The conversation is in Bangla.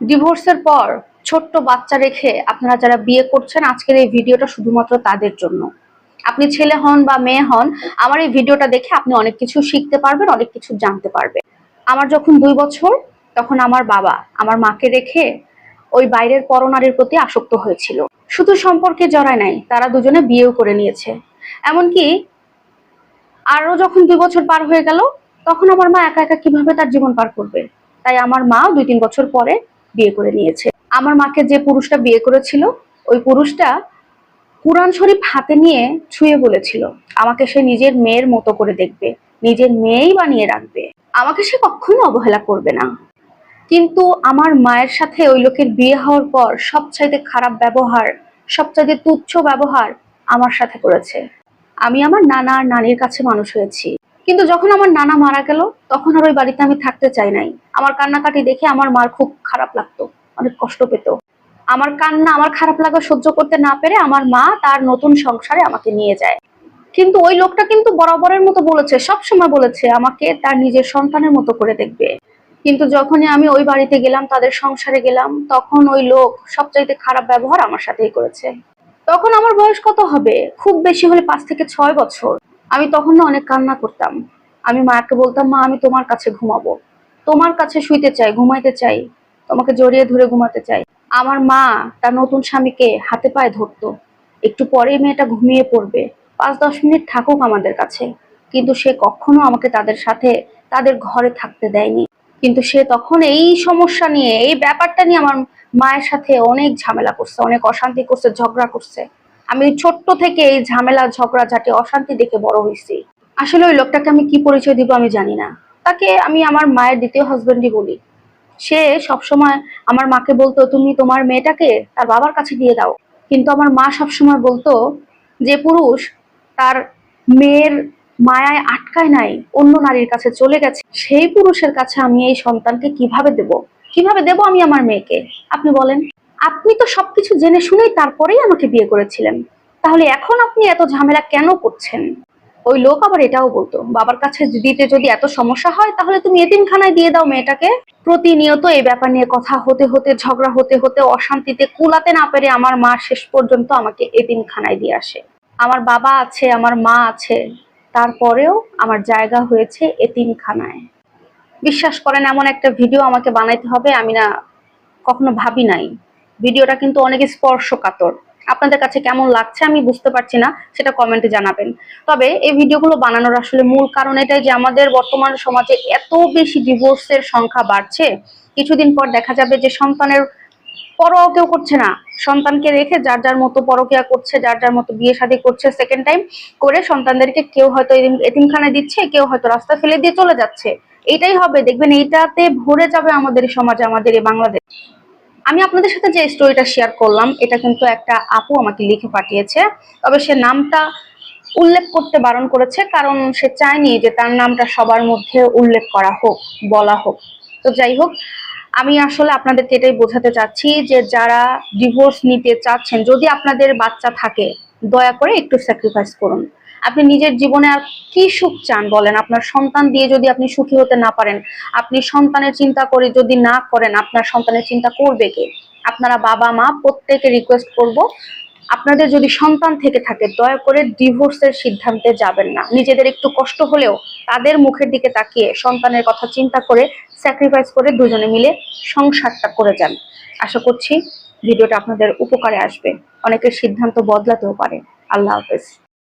ডিভোর্সের পর ছোট্ট বাচ্চা রেখে আপনারা যারা বিয়ে করছেন, আজকের এই ভিডিওটা শুধুমাত্র তাদের জন্য। আপনি ছেলে হন বা মেয়ে হন, আমার এই ভিডিওটা দেখে আপনি অনেক কিছু শিখতে পারবেন, অনেক কিছু জানতে পারবেন। আমার যখন দুই বছর, তখন আমার বাবা আমার মাকে রেখে ওই বাইরের পরনারীর প্রতি আসক্ত হয়েছিল। শুধু সম্পর্কে জড়ায় নাই, তারা দুজনে বিয়েও করে নিয়েছে। এমনকি আরও যখন দুই বছর পার হয়ে গেল, তখন আমার মা একা একা কীভাবে তার জীবন পার করবে? তাই আমার মা দুই তিন বছর পরে বিয়ে করে নিয়েছে। আমার মাকে যে পুরুষটা বিয়ে করেছিল, ওই পুরুষটা কুরআন শরীফ হাতে নিয়ে ছুঁয়ে বলেছিল, আমাকে সে নিজের মেয়ের মতো করে দেখবে, নিজের মেয়েই বানিয়ে রাখবে। আমাকে সে কখনো অবহেলা করবে না। কিন্তু আমার মায়ের সাথে ওই লোকের বিয়ে হওয়ার পর সবচাইতে খারাপ ব্যবহার, সবচাইতে তুচ্ছ ব্যবহার আমার সাথে করেছে। আমি আমার নানা আর নানির কাছে মানুষ হয়েছি। কিন্তু যখন আমার নানা মারা গেল, তখন আর ওই বাড়িতে আমি থাকতে চাই নাই। আমার কান্নাকাটি দেখে আমার মার খুব খারাপ লাগতো, অনেক কষ্ট পেত। আমার কান্না, আমার খারাপ লাগা সহ্য করতে না পেরে আমার মা তার নতুন সংসারে আমাকে নিয়ে যায়। কিন্তু ওই লোকটা কিন্তু বরাবরের মতো বলেছে সব সময় বলেছে আমাকে তার নিজের সন্তানের মতো করে দেখবে। কিন্তু যখনই আমি ওই বাড়িতে গেলাম, তাদের সংসারে গেলাম, তখন ওই লোক সবচাইতে খারাপ ব্যবহার আমার সাথেই করেছে। তখন আমার বয়স কত হবে? খুব বেশি হলে পাঁচ থেকে ছয় বছর। আমি তখন না অনেক কান্না করতাম। আমি মাকে বলতাম, মা, আমি তোমার কাছে ঘুমাবো। তোমার কাছে শুইতে চাই, ঘুমাইতে চাই। তোমাকে জড়িয়ে ধরে ঘুমাতে চাই। আমার মা, তার নতুন স্বামীকে হাতে পায়ে ধরতো। একটু পরেই মেয়েটা ঘুমিয়ে পড়বে। পাঁচ দশ মিনিট থাকুক আমাদের কাছে। কিন্তু সে কখনো আমাকে তাদের সাথে, তাদের ঘরে থাকতে দেয়নি। কিন্তু সে তখন এই সমস্যা নিয়ে, এই ব্যাপারটা নিয়ে আমার মায়ের সাথে অনেক ঝামেলা করছে, অনেক অশান্তি করছে, ঝগড়া করছে। আমি ছোট্ট থেকে এই ঝামেলা, ঝগড়া, ঝাঁটি, অশান্তি দেখে বড় হয়েছি। আসলে ওই লোকটাকে আমি কি পরিচয় দিব আমি জানি না। তাকে আমি আমার মায়ের দ্বিতীয় হাজবেন্ডই বলি। সে সবসময় আমার মাকে বলতো, তুমি তোমার মেয়েটাকে তার বাবার কাছে দিয়ে দাও। কিন্তু আমার মা সবসময় বলতো যে, পুরুষ, তার মেয়ের মায়ায় আটকায় নাই, অন্য নারীর কাছে চলে গেছে। সেই পুরুষের কাছে আমি এই সন্তানকে কীভাবে দেব? কীভাবে দেব আমি আমার মেয়েকে? আপনি বলেন। আপনি তো সবকিছু জেনে শুনেই তারপরেই আমাকে বিয়ে করেছিলেন। তাহলে এখন আপনি এত ঝামেলা কেন করছেন? ওই লোক আবার এটাও বলতো, বাবার কাছে দিতে যদি এত সমস্যা হয়, তাহলে তুমি এতিমখানায় দিয়ে দাও মেয়েটাকে। প্রতিনিয়ত এই ব্যাপার নিয়ে কথা হতে হতে, ঝগড়া হতে হতে, অশান্তিতে কুলাতে না পেরে আমার মা শেষ পর্যন্ত আমাকে এতিমখানায় দিয়ে আসে। আমার বাবা আছে, আমার মা আছে, তারপরেও আমার জায়গা হয়েছে এতিমখানায়। বিশ্বাস করেন, এমন একটা ভিডিও আমাকে বানাইতে হবে, আমি না কখনো ভাবি নাই। ভিডিওটা কিন্তু অনেক স্পর্শকাতর। আপনাদের কাছে কেমন লাগছে আমি বুঝতে পারছি না, সেটা কমেন্টে জানাবেন। তবে এই ভিডিওগুলো বানানোর আসলে মূল কারণ এটাই যে আমাদের বর্তমান সমাজে এত বেশি ডিভোর্সের সংখ্যা বাড়ছে, কিছুদিন পর দেখা যাবে যে সন্তানের পরও কেউ করছে না। সন্তানকে রেখে যার যার মতো পরকিয়া করছে, যার যার মতো বিয়ে শাদী করছে সেকেন্ড টাইম করে সন্তানদেরকে কেউ হয়তো এতিম- এতিমখানায় দিচ্ছে, কেউ হয়তো রাস্তা ফেলে দিয়ে চলে যাচ্ছে। এটাই হবে, দেখবেন এইটাতে ভরে যাবে আমাদের সমাজে, আমাদের এই বাংলাদেশ। আমি আপনাদের সাথে যে স্টোরিটা শেয়ার করলাম, এটা কিন্তু একটা আপু আমাকে লিখে পাঠিয়েছে। তবে সে নামটা উল্লেখ করতে বারণ করেছে, কারণ সে চায়নি যে তার নামটা সবার মধ্যে উল্লেখ করা হোক, বলা হোক। তো যাই হোক, আমি আসলে আপনাদেরকে এটাই বোঝাতে চাচ্ছি যে যারা ডিভোর্স নিতে চাচ্ছেন, যদি আপনাদের বাচ্চা থাকে, দয়া করে একটু স্যাক্রিফাইস করুন। আপনি নিজের জীবনে আর কি সুখ চান বলেন? আপনার সন্তান দিয়ে যদি আপনি সুখী হতে না পারেন, আপনি সন্তানের চিন্তা করে যদি না করেন, আপনার সন্তানের চিন্তা করবে কে? আপনারা বাবা, মা প্রত্যেকে রিকোয়েস্ট করব, আপনাদের যদি সন্তান থেকে থাকে, দয়া করে ডিভোর্সের সিদ্ধান্তে যাবেন না। নিজেদের একটু কষ্ট হলেও তাদের মুখের দিকে তাকিয়ে সন্তানের কথা চিন্তা করে স্যাক্রিফাইস করে দুজনে মিলে সংসারটা করে যান। আশা করছি, ভিডিওটা আপনাদের উপকারে আসবে। অনেকের সিদ্ধান্ত বদলাতেও পারে। আল্লাহ হাফেজ।